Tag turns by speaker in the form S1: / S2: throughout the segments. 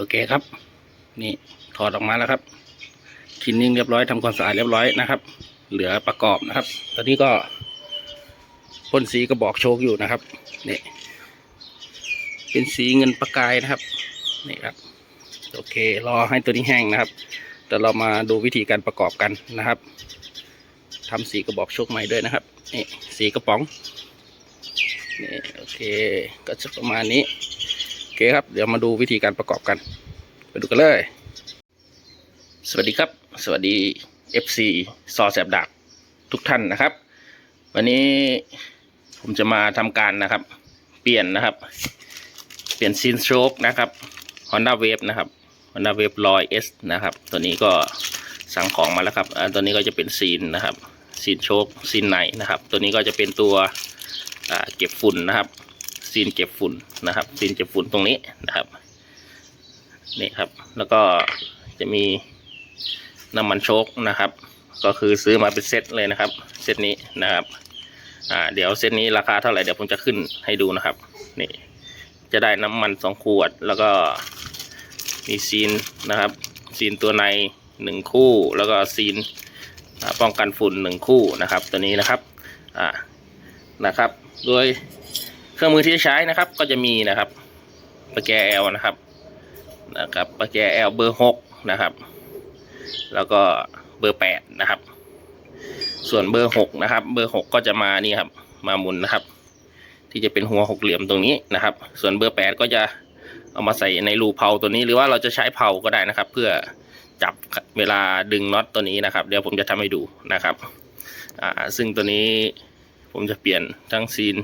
S1: โอเคครับ นี่ถอดออกมาแล้วครับคินนิ่งเรียบร้อยทำความสะอาดเรียบร้อยนะครับ เหลือประกอบนะครับ ตอนนี้ก็พ่นสีกระบอกโชคอยู่นะครับนี่เป็นสีเงินประกายนะครับนี่ครับ โอเค รอให้ตัวนี้แห้งนะครับเดี๋ยวเรามาดูวิธีการประกอบกันนะครับทำสีกระบอกโชคใหม่ด้วยนะครับนี่สีกระป๋องนี่โอเค ก็จะประมาณนี้ เคครับ เดี๋ยวมาดูวิธีการประกอบกัน ไปดูกันเลย สวัสดีครับ สวัสดี FC ซอแสบดักทุกท่านนะครับ วันนี้ผมจะมาทำการนะครับ เปลี่ยนนะครับ เปลี่ยนซีนโชคนะครับ Honda Wave นะครับ Honda Wave 100 S นะครับ ตัวนี้ก็สั่งของมาแล้วครับอ่าตัวนี้ก็จะเป็นซีนนะครับซีนโชคซีนในนะครับ ตัวนี้ก็จะเป็นตัวเก็บฝุ่นนะครับ ซีนเก็บฝุ่นนะครับ ซีนเก็บฝุ่นตรงนี้นะครับนี่ครับ แล้วก็จะมีน้ำมันโชคนะครับ ก็คือซื้อมาเป็นเซตเลยนะครับ เซตนี้นะครับอ่าเดี๋ยวเซตนี้ราคาเท่าไหร่เดี๋ยวผมจะขึ้นให้ดูนะครับนี่จะได้น้ำมันสองขวด แล้วก็มีซีนนะครับ ซีนตัวในหนึ่งคู่ แล้วก็ซีนป้องกันฝุ่นหนึ่งคู่นะครับ ตัวนี้นะครับอ่านะครับ โดย เครื่องมือที่ใช้นะครับ ก็จะมีนะครับปะแกแอลนะครับนะครับปะแกแอลเบอร์หกนะครับ แล้วก็เบอร์แปดนะครับ ส่วนเบอร์หกนะครับ เบอร์หกก็จะมานี่ครับ มาหมุนนะครับ ที่จะเป็นหัวหกเหลี่ยมตรงนี้นะครับ ส่วนเบอร์แปดก็จะเอามาใส่ในรูเผาตัวนี้ หรือว่าเราจะใช้เผาก็ได้นะครับ เพื่อจับเวลาดึงน็อตตัวนี้นะครับ เดี๋ยวผมจะทำให้ดูนะครับ อ่าซึ่งตัวนี้ผมจะเปลี่ยนทั้งซีน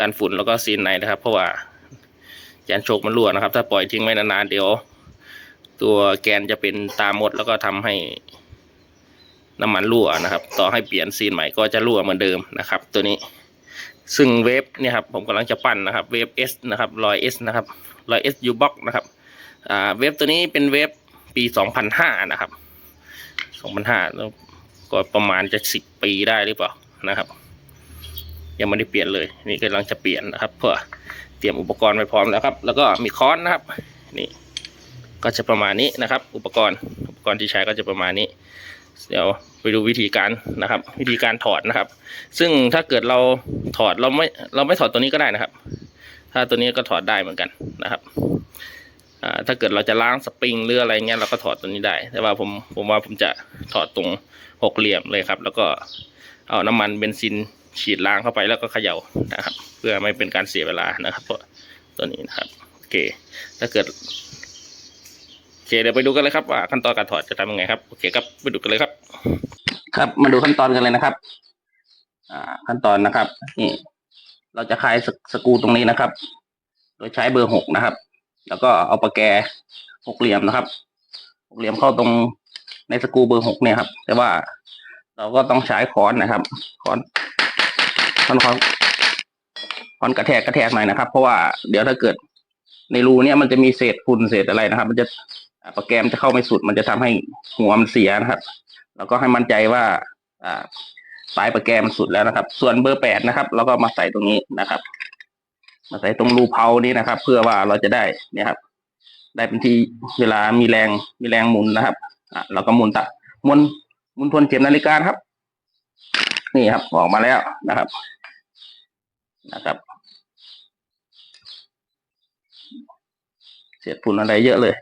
S1: การฝุ่นแล้วก็ซีนในนะครับ เพราะว่าแกนโชกมันรั่วนะครับ ถ้าปล่อยทิ้งไว้นานๆเดี๋ยว ตัวแกนจะเป็นตามมดแล้วก็ทำให้น้ำมันรั่วนะครับ ต่อให้เปลี่ยนซีนใหม่ก็จะรั่วเหมือนเดิมนะครับ ตัวนี้ ซึ่งเวฟเนี่ยครับผมกำลังจะปั้นนะครับเวฟเอสนะครับรอยเอสนะครับรอยเอสยูบ็อกนะครับอ่าเวฟตัวนี้เป็นเวฟปีสองพันห้านะครับสองพันห้าแล้วก็ประมาณจะสิบปีได้หรือเปล่านะครับ ยังไม่ได้เปลี่ยนเลย นี่กำลังจะเปลี่ยนนะครับ เพื่อเตรียมอุปกรณ์ไว้พร้อมแล้วครับ แล้วก็มีค้อนนะครับ นี่ก็จะประมาณนี้นะครับ อุปกรณ์อุปกรณ์ที่ใช้ก็จะประมาณนี้ เดี๋ยวไปดูวิธีการนะครับ วิธีการถอดนะครับ ซึ่งถ้าเกิดเราถอดเราไม่เราไม่ถอดตัวนี้ก็ได้นะครับ ถ้าตัวนี้ก็ถอดได้เหมือนกันนะครับถ้าเกิดเราจะล้างสปริงหรืออะไรเงี้ยเราก็ถอดตัวนี้ได้ แต่ว่าผมผมว่าผมจะถอดตรงหกเหลี่ยมเลยครับ แล้วก็เอาน้ำมันเบนซิน ฉีดล้างเข้าไปแล้วก็เขย่านะครับ เพื่อไม่เป็นการเสียเวลานะครับเพราะตัวนี้นะครับโอเค ถ้าเกิดโอเคเดี๋ยวไปดูกันเลยครับว่าขั้นตอนการถอดจะทำยังไงครับโอเคครับไปดูกันเลยครับ ครับมาดูขั้นตอนกันเลยนะครับ อ่า ขั้นตอนนะครับนี่เราจะคลายสกสกรูตรงนี้นะครับ โดยใช้เบอร์หกนะครับ แล้วก็เอาปากแกหกเหลี่ยมนะครับหกเหลี่ยมเข้าตรงในสกูเบอร์หกเนี่ยครับ แต่ว่าเราก็ต้องใช้ค้อนนะครับค้อน อนค้อนคอนกระแทกกระแทกหน่อยนะครับ เพราะว่าเดี๋ยวถ้าเกิดในรูเนี่ยมันจะมีเศษฝุ่นเศษอะไรนะครับ มันจะโปรแกรมจะเข้าไม่สุด มันจะทำให้หัวมันเสียนะครับ แล้วก็ให้มั่นใจว่า อ่าปลายโปรแกรมมันสุดแล้วนะครับ ส่วนเบอร์แปดนะครับเราก็มาใส่ตรงนี้นะครับ มาใส่ตรงรูเพานี้นะครับ เพื่อว่าเราจะได้เนี่ยครับ ได้เป็นที่เวลามีแรงมีแรงหมุนนะครับอะเราก็หมุนตะหมุนหมุนทวนเข็มนาฬิกาครับ นี่ครับออกมาแล้วนะครับ นะครับเศษฝุ่นอะไรเยอะเลย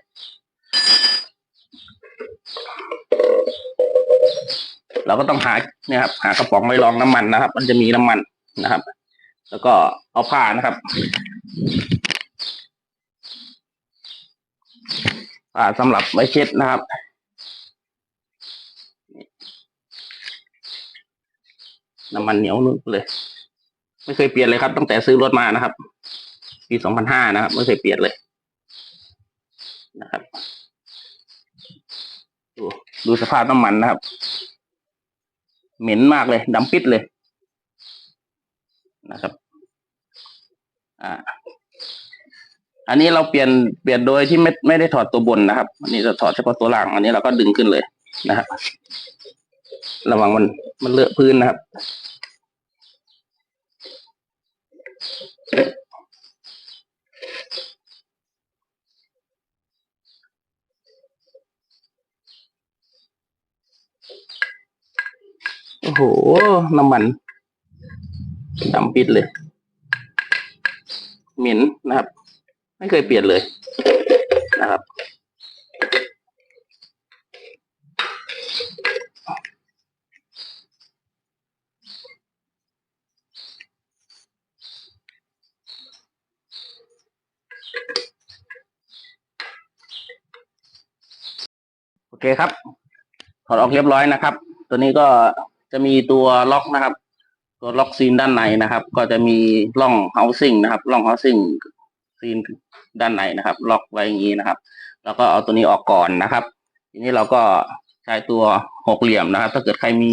S1: เราก็ต้องหาเนี่ยครับหากระป๋องไว้รองน้ำมันนะครับ มันจะมีน้ำมันนะครับ แล้วก็เอาผ้านะครับผ้าสำหรับไว้เช็ดนะครับน้ำมันเหนียวนุ่นเลย ไม่เคยเปลี่ยนเลยครับ ตั้งแต่ซื้อรถมานะครับ ปีสองพันห้านะครับ ไม่เคยเปลี่ยนเลยนะครับดูดูสภาพน้ำมันนะครับ เหม็นมากเลยดำปิดเลยนะครับ อ่า อันนี้เราเปลี่ยนเปลี่ยนโดยที่ไม่ไม่ได้ถอดตัวบนนะครับ อันนี้เราถอดเฉพาะตัวล่าง อันนี้เราก็ดึงขึ้นเลยนะครับ ระวังมันมันเลอะพื้นนะครับ โอ้โห น้ำมันดำปิดเลยหม็นนะครับ ไม่เคยเปลี่ยนเลยนะครับ เคครับ ถอดออกเรียบร้อยนะครับ ตัวนี้ก็จะมีตัวล็อกนะครับ ตัวล็อกซีนด้านในนะครับ ก็จะมีร่อง housing นะครับร่อง housing ซีนด้านในนะครับ ล็อกไว้อย่างนี้นะครับ แล้วก็เอาตัวนี้ออกก่อนนะครับ ทีนี้เราก็ใช้ตัวหกเหลี่ยมนะครับ ถ้าเกิดใครมี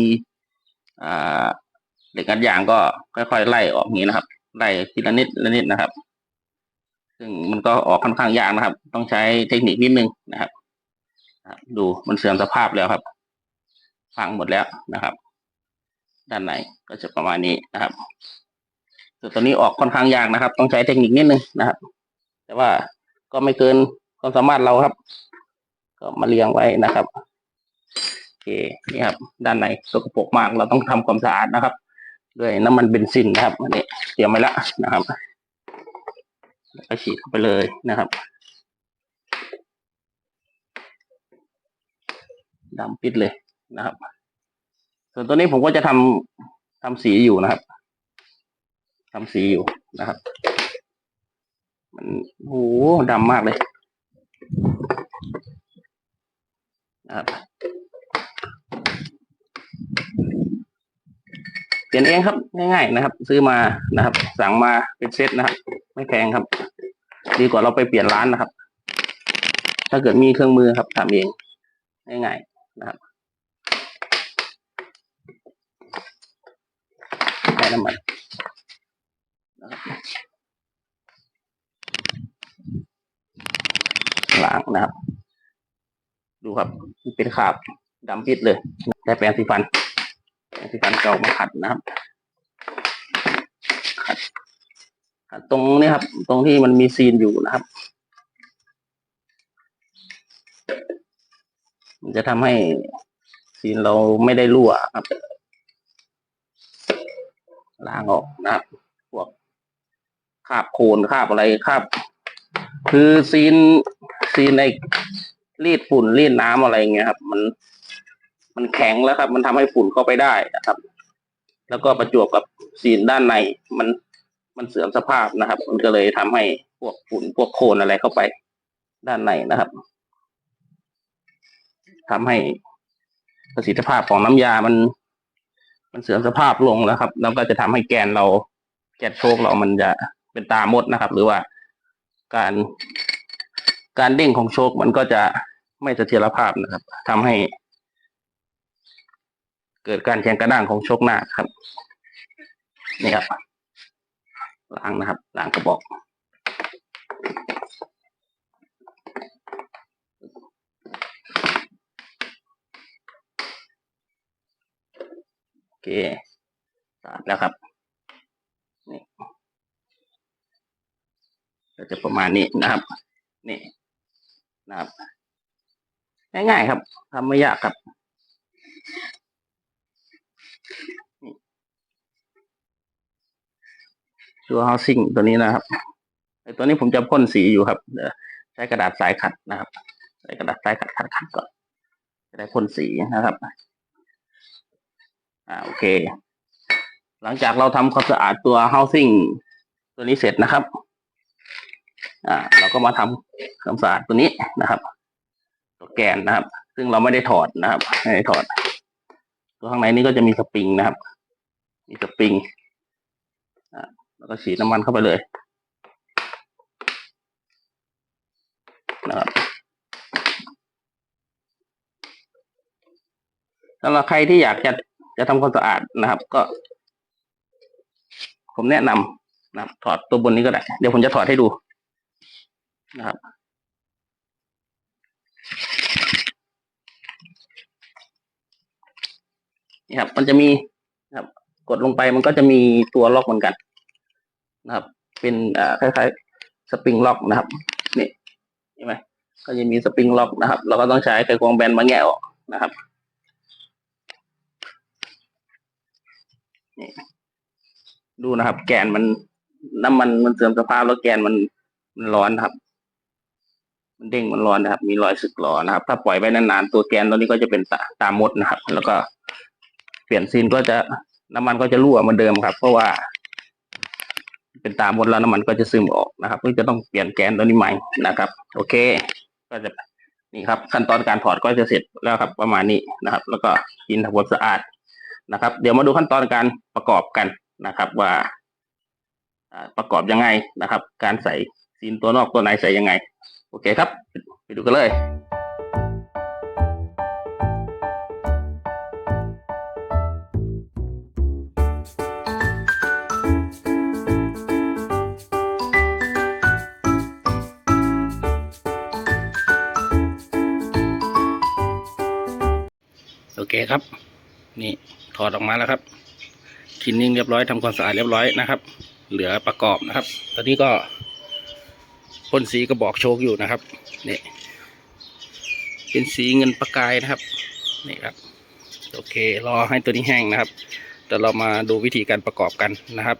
S1: เหล็กงัดยางก็ค่อยๆไล่ออกอย่างนี้นะครับไล่ทีละนิดละนิดนะครับ ซึ่งมันก็ออกค่อนข้างยากนะครับ ต้องใช้เทคนิคนิดนึงนะครับ ดูมันเสื่อมสภาพแล้วครับพังหมดแล้วนะครับ ด้านในก็จะประมาณนี้นะครับส่วนตัวนี้ออกค่อนข้างยากนะครับ ต้องใช้เทคนิคนิดนึงนะครับ แต่ว่าก็ไม่เกินความสามารถเราครับ ก็มาเรียงไว้นะครับโอเคนี่ครับ ด้านในสกปรกมากเราต้องทำความสะอาดนะครับ ด้วยน้ำมันเบนซินนะครับอันนี้เตรียมไว้แล้วนะครับแล้วก็ฉีดเข้าไปเลยนะครับ ดำปิดเลยนะครับ ส่วนตัวนี้ผมก็จะทำทำสีอยู่นะครับทำสีอยู่นะครับ มันโหดำมากเลยนะครับเปลี่ยนเองครับง่ายๆนะครับ ซื้อมานะครับ สั่งมาเป็นเซตนะครับ ไม่แพงครับ ดีกว่าเราไปเปลี่ยนร้านนะครับ ถ้าเกิดมีเครื่องมือครับทำเองง่ายๆ นะครับใช้น้ำมันนะครับล้างนะครับ ดูครับเป็นคราบดำพิษเลยใช้แปรงสีฟันแปรงสีฟันเก่ามาขัดนะครับขัดขัดตรงนี้ครับ ตรงที่มันมีซีนอยู่นะครับ มันจะทำให้ซีนเราไม่ได้รั่วครับล้างออกนะครับพวกคาบโคลนคาบอะไรคาบคือซีนซีนในรีดฝุ่นรีดน้ำอะไรเงี้ยครับ มันมันแข็งแล้วครับ มันทำให้ฝุ่นเข้าไปได้นะครับ แล้วก็ประจวบกับซีนด้านใน มันมันเสื่อมสภาพนะครับ มันก็เลยทำให้พวกฝุ่นพวกโคลนอะไรเข้าไปด้านในนะครับ ทำให้ประสิทธิภาพของน้ำยามัน มันเสื่อมสภาพลงแล้วครับ แล้วก็จะทำให้แกนเราแกนโชคเรามันจะเป็นตามดนะครับ หรือว่าการการเด้งของโชคมันก็จะไม่เสถียรภาพนะครับทำให้ เกิดการแข็งกระด้างของโชคหน้าครับนี่ครับล้างนะครับล้างกระบอก เคสาดแล้วครับนี่ก็จะประมาณนี้นะครับ นี่นะครับง่ายๆครับทำไม่ยากครับนี่ตัว housing ตัวนี้นะครับไอตัวนี้ผมจะพ่นสีอยู่ครับเดี๋ยวใช้กระดาษทรายขัดนะครับ ใช้กระดาษทรายขัดขัดขัดก่อนจะได้พ่นสีนะครับ อ่าโอเค หลังจากเราทำความสะอาดตัว housing ตัวนี้เสร็จนะครับ อ่า เราก็มาทำความสะอาดตัวนี้นะครับ ตัวแกนนะครับ ซึ่งเราไม่ได้ถอดนะครับไม่ได้ถอด ตัวข้างในนี้ก็จะมีสปริงนะครับ มีสปริงอ่าแล้วก็ฉีดน้ำมันเข้าไปเลยนะครับสำหรับใครที่อยากจะ จะทำความสะอาดนะครับ ก็ ผมแนะนำนะครับ ถอดตัวบนนี้ก็ได้ เดี๋ยวผมจะถอดให้ดูนะครับนี่ครับ มันจะมีนะครับ กดลงไปมันก็จะมีตัวล็อกเหมือนกัน นะครับ เป็นอ่าคล้ายๆสปริงล็อกนะครับนี่เห็นไหมก็จะมีสปริงล็อกนะครับ เราก็ต้องใช้ไขควงแบนมาแงะออกนะครับ นี่ดูนะครับ แกนมันน้ำมันมันเสื่อมสภาพแล้วแกนมันมันร้อนครับ มันเด้งมันร้อนนะครับ มีรอยสึกหรอนะครับ ถ้าปล่อยไว้นานๆตัวแกนตัวนี้ก็จะเป็นตาตามดนะครับ แล้วก็เปลี่ยนซีนก็จะน้ำมันก็จะรั่วเหมือนเดิมครับ เพราะว่า เป็นตามดแล้วน้ำมันก็จะซึมออกนะครับก็จะต้องเปลี่ยนแกนตัวนี้ใหม่นะครับ โอเค ก็จะนี่ครับ ขั้นตอนการถอดก็จะเสร็จแล้วครับ ประมาณนี้นะครับ แล้วก็กินทำความสะอาด นะครับ เดี๋ยวมาดูขั้นตอนการประกอบกันนะครับว่าประกอบยังไงนะครับ การใส่ซีนตัวนอกตัวในใส่ยังไง โอเคครับ ไปดูกันเลยโอเคครับ นี่ ถอดออกมาแล้วครับคินนิ่งเรียบร้อยทำความสะอาดเรียบร้อยนะครับ เหลือประกอบนะครับ ตอนนี้ก็พ่นสีกระบอกโชคอยู่นะครับนี่เป็นสีเงินประกายนะครับนี่ครับโอเครอให้ตัวนี้แห้งนะครับเดี๋ยวเรามาดูวิธีการประกอบกันนะครับ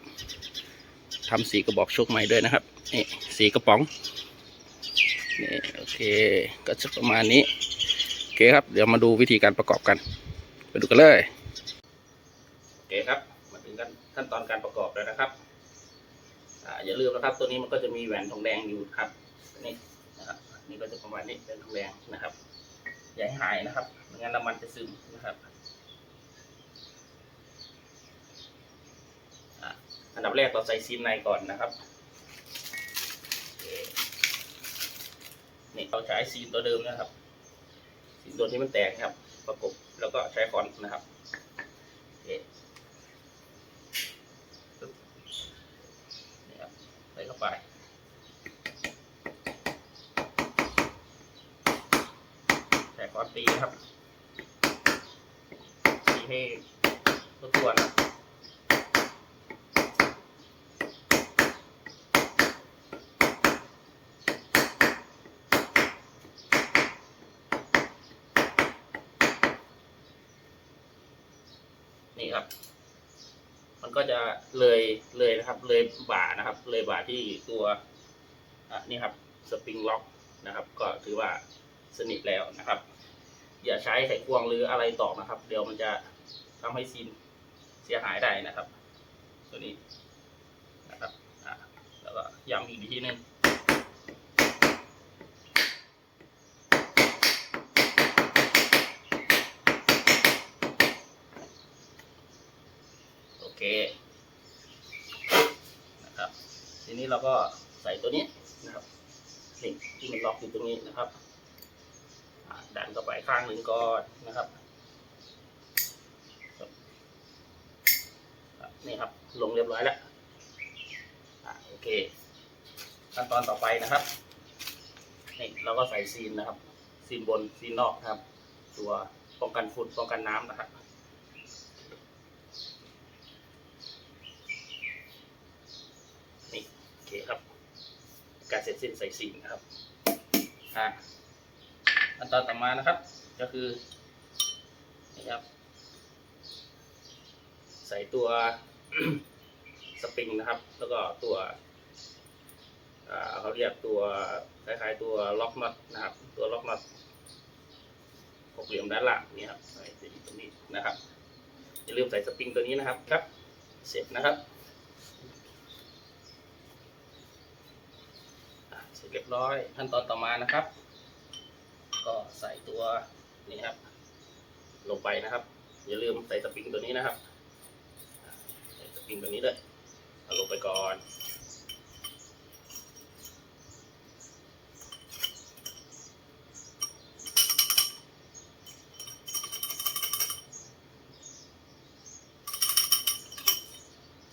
S1: ทำสีกระบอกโชคใหม่ด้วยนะครับนี่สีกระป๋องนี่โอเคก็จะประมาณนี้โอเคครับ เดี๋ยวมาดูวิธีการประกอบกัน ไปดูกันเลย โอเคครับ มาถึงกัน ขั้นตอนการประกอบแล้วนะครับออย่าลืมนะครับ ตัวนี้มันก็จะมีแหวนทองแดงอยู่ครับนี้นะครับนี่ก็จะประมาณนี้เป็นทองแดงนะครับ อย่าให้หายนะครับไม่งั้นน้ำมันจะซึมนะครับอันดับแรกเราใส่ซีนในก่อนนะครับนี่เราใช้ซีนตัวเดิมนะครับซีนตัวที่มันแตกนะครับ ประกบแล้วก็ใช้ฟอนต์นะครับโอเคปึ๊บนี่ครับใส่เข้าไป ใส่ฟอนต์ตีนะครับ ตีให้ทุกส่วนนะ นี่ครับ มันก็จะเลยเลยนะครับ เลยบ่านะครับ เลยบ่าที่ตัวอะนี่ครับสปริงล็อกนะครับ ก็ถือว่าสนิทแล้วนะครับ อย่าใช้ไขควงหรืออะไรตอกนะครับ เดี๋ยวมันจะทำให้ซีนเสียหายได้นะครับ ตัวนี้นะครับอะแล้วก็ย้ำอีกทีนึงโอเคนะครับ ที นี้เราก็ใส่ตัวนี้นะครับนี่ที่มันล็อกอยู่ตรงนี้นะครับดันเข้าไปข้างหนึ่งก่อนนะครับนี่ครับลงเรียบร้อยแล้วอโอเค ขั้นตอนต่อไปนะครับนี่เราก็ใส่ซีนนะครับ ซีนบนซีนนอกครับ ตัวป้องกันฝุ่นป้องกันน้ำนะครับนี่โอ เคครับ การเสร็จสิ้นใส่ซีนะครับอ่าขั้นตอนต่อมานะครับ ก็คือนี่ครับ ใส่ตัวสปริงนะครับ แล้วก็ตัวอ่าเขาเรียกตัวคล้ายๆตัวล็อกน็อตนะครับ ตัวล็อกน็อตหกเหลี่ยมด้านหลังนี่ครับใส่ตรงนี้นะครับอย่าลืมใส่สปริงตัวนี้นะครับครับ เสร็จนะครับอะ เรียบร้อยขั้นตอนต่อมานะครับ ก็ใส่ตัวนี่ครับ ลงไปนะครับ อย่าลืมใส่สปริงตัวนี้นะครับใส่สปริงตัวนี้ด้วยเอาลงไปก่อน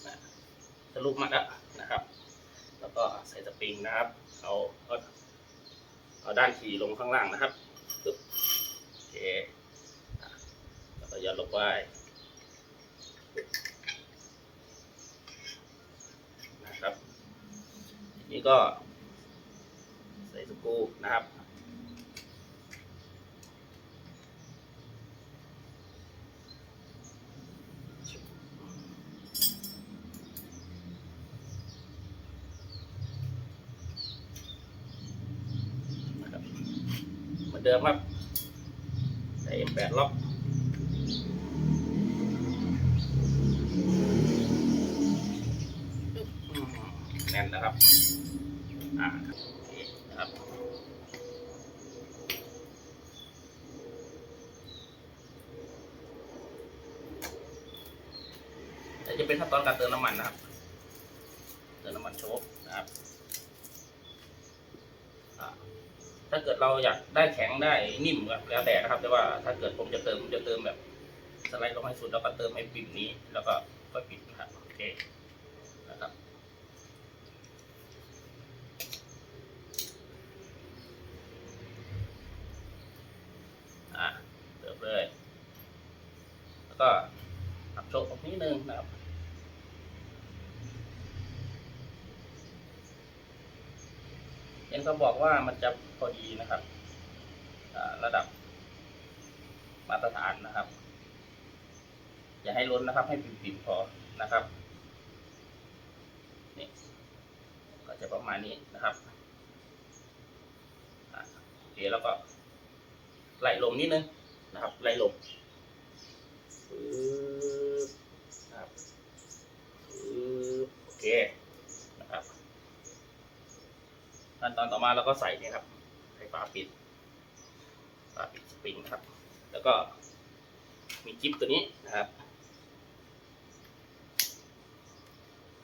S1: นะทะลุมาแล้วนะครับ แล้วก็ใส่สปริงนะครับ เอาเอาเอาด้านขี่ลงข้างล่างนะครับปึ๊บโอเคแล้วก็ยัดลงไปนะครับทีนี้ก็ใส่สกูนะครับ เดิมครับใส่ M8 ล็อกแน่นนะครับ อ่าครับจะเป็นขั้นตอนการเติมน้ำมันนะครับ เติมน้ำมันโชคนะครับอ่าถ้าเกิดเรา อยากได้แข็งได้นิ่มก็แล้วแต่นะครับ แต่ว่าถ้าเกิดผมจะเติมผมจะเติมแบบสไลด์ลงให้สุดแล้วก็เติมไอ้ปิ่มนี้ แล้วก็ก็ปิดนะครับโอเคนะครับ อ่าเติมเลย แล้วก็หักโชคตรงนี้นึงนะครับ เห็นเขาบอกว่ามันจะพอดีนะครับระดับมาตรฐานนะครับ อย่าให้ล้นนะครับ ให้ปิ่มๆพอนะครับนี่ก็จะประมาณนี้นะครับอะโอเคแล้วก็ไหลลมนิดนึงนะครับไหลลมปึ๊บนะครับปึ๊บโอเคนะครับ ขั้นตอนต่อมาเราก็ใส่เนี่ยครับใส่ฝาปิดฝาปิดสปริงครับ แล้วก็มีจิ๊บตัวนี้นะครับ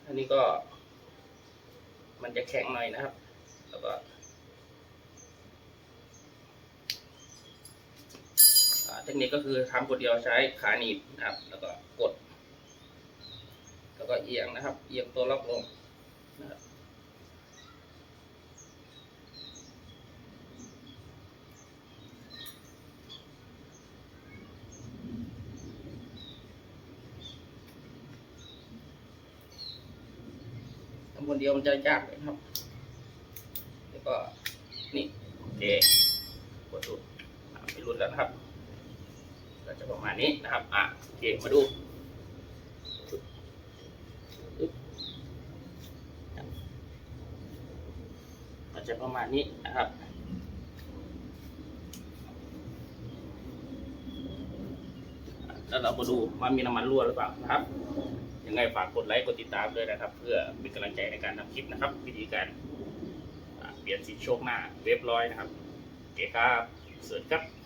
S1: อันนี้ก็ มันจะแข็งหน่อยนะครับ แล้วก็เทคนิคก็คือทำคนเดียวใช้ขาหนีบนะครับ แล้วก็กด แล้วก็เอียงนะครับ เอียงตัวล็อกลงนะครับ เดียวมันจะยากเลยครับ แล้วก็นี่โอเคกดดูไม่รุนแล้วนะครับ ก็จะประมาณนี้นะครับอะโอเคมาดูก็จะประมาณนี้นะครับแล้วเรามาดูว่ามีน้ำมันรั่วหรือเปล่านะครับ ยังไงฝากกดไลค์กดติดตามด้วยนะครับ เพื่อเป็นกำลังใจในการทำคลิปนะครับ วิธีการเปลี่ยนสีโชคหน้าเว็บร้อยนะครับโอเคครับสวัสดีครับ